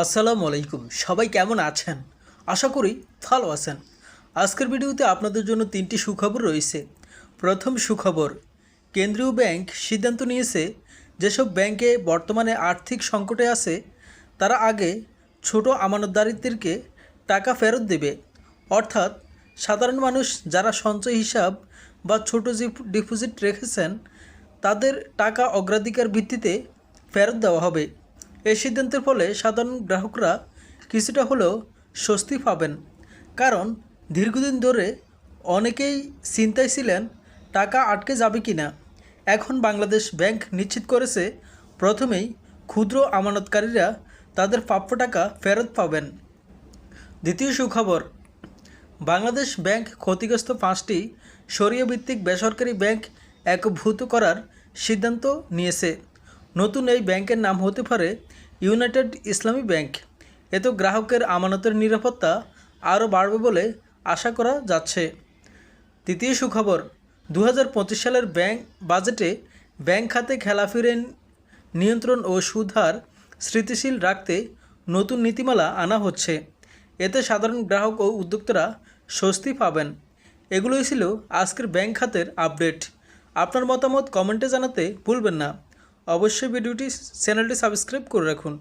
আসসালামু আলাইকুম। সবাই কেমন আছেন? আশা করি ভালো আছেন। আজকের ভিডিওতে আপনাদের জন্য তিনটি সুখবর রয়েছে। প্রথম সুখবর, কেন্দ্রীয় ব্যাংক সিদ্ধান্ত নিয়েছে, যেসব ব্যাংকে বর্তমানে আর্থিক সংকটে আছে, তারা আগে ছোট আমানতদারিত্বকে টাকা ফেরত দেবে। অর্থাৎ সাধারণ মানুষ যারা সঞ্চয় হিসাব বা ছোট ডিপোজিট রেখেছেন, তাদের টাকা অগ্রাধিকার ভিত্তিতে ফেরত দেওয়া হবে। এই সিদ্ধান্তের ফলে সাধারণ গ্রাহকরা কিছুটা হলেও স্বস্তি পাবেন। কারণ দীর্ঘদিন ধরে অনেকেই চিন্তায় ছিলেন, টাকা আটকে যাবে কি না এখন বাংলাদেশ ব্যাংক নিশ্চিত করেছে, প্রথমেই ক্ষুদ্র আমানতকারীরা তাদের প্রাপ্য টাকা ফেরত পাবেন। দ্বিতীয় সুখবর, বাংলাদেশ ব্যাংক ক্ষতিগ্রস্ত পাঁচটি সরিয়া ভিত্তিক বেসরকারি ব্যাংক একভূত করার সিদ্ধান্ত নিয়েছে। নতুন এই ব্যাংকের নাম হতে পারে ইউনাইটেড ইসলামী ব্যাংক। এতে গ্রাহকের আমানতের নিরাপত্তা আরও বাড়বে বলে আশা করা যাচ্ছে। তৃতীয় সুখবর দু হাজার পঁচিশ সালের ব্যাংক বাজেটে ব্যাংক খাতে খেলাফিরে নিয়ন্ত্রণ ও সুদহার স্থিতিশীল রাখতে নতুন নীতিমালা আনা হচ্ছে। এতে সাধারণ গ্রাহক ও উদ্যোক্তারা স্বস্তি পাবেন। এগুলোই ছিল আজকের ব্যাংক খাতের আপডেট। আপনার মতামত কমেন্টে জানাতে ভুলবেন না। অবশ্যই ভিডিওটি চ্যানেলটি সাবস্ক্রাইব করে রাখুন।